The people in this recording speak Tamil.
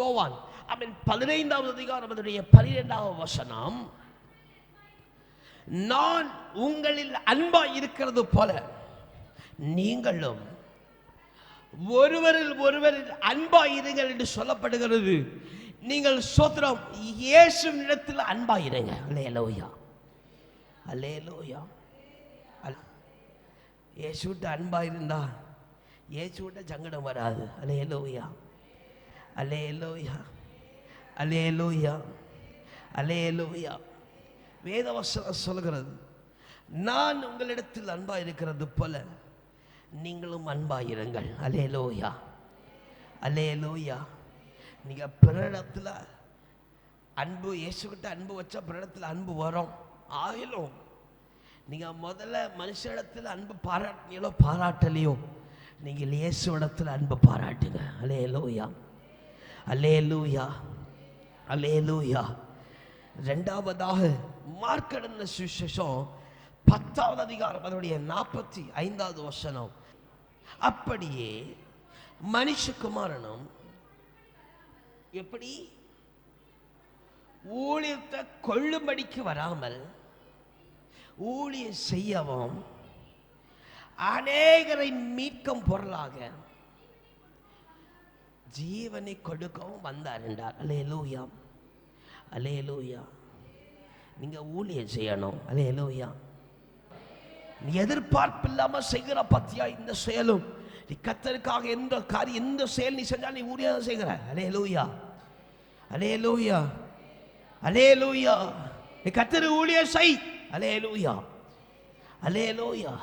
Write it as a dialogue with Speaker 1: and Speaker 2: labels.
Speaker 1: யோவான். அவன் பதினைந்தாவது அதிகாரம் அதனுடைய பனிரெண்டாவது வசனம். நான் உங்களில் அன்பா இருக்கிறது போல நீங்களும் ஒருவரில் ஒருவரில் அன்பா இருங்கள் என்று சொல்லப்படுகிறது. நீங்கள் சோத்திரம் இயேசு இடத்தில் அன்பா இருங்க. அல்லேலூயா. அல்லேலூயா. அல் இயேசுட்ட அன்பா இருந்தா இயேசுட்ட சங்கடம் வராது. அல்லேலூயா. அலேலோயா அலேலோயா அலேலோயா வேதவசனம் சொல்கிறது நான் உங்களிடத்தில் அன்பாக இருக்கிறது போல நீங்களும் அன்பாக இருங்கள் அலேலோயா அலேலோயா நீங்கள் பிறடத்தில் அன்பு இயேசுக்கிட்ட அன்பு வச்சா பிறடத்தில் அன்பு வரும். ஆயிலும் நீங்கள் முதல்ல மனுஷனிடத்தில் அன்பு பாராட்டினீங்களோ பாராட்டலையோ நீங்கள் இயேசுவிடத்தில் அன்பு பாராட்டுங்க. அலே லூயா அலே லூயா ரெண்டாவதாக மார்க்கடந்த சுவிசேஷம் பத்தாவது அதிகாரம் அதனுடைய நாற்பத்தி ஐந்தாவது வசனம். அப்படியே மனுஷகுமாரனும் எப்படி ஊழியத்தை கொள்ளும்படிக்கு வராமல் ஊழியம் செய்யவும் அநேகரை மீட்கும் பொருளாக ஜீவனை கொடுக்கவும் வந்தார் என்றார். அலேலூயா அலேலூயா நீங்க ஊழியம் செய்யணும். அலேலூயா நீ எதிர்பார்ப்பு இல்லாமல் செய்கிற பத்தியா இந்த செயலும்? நீ கத்தருக்காக எந்த காரியம் எந்த செயல் நீ செஞ்சா நீ ஊழியம் செய்கிற. அலே லூயா அலே லூயா அலே லூயா நீ கத்தரு ஊழியம் செய். அலே லூயா அலே லூயா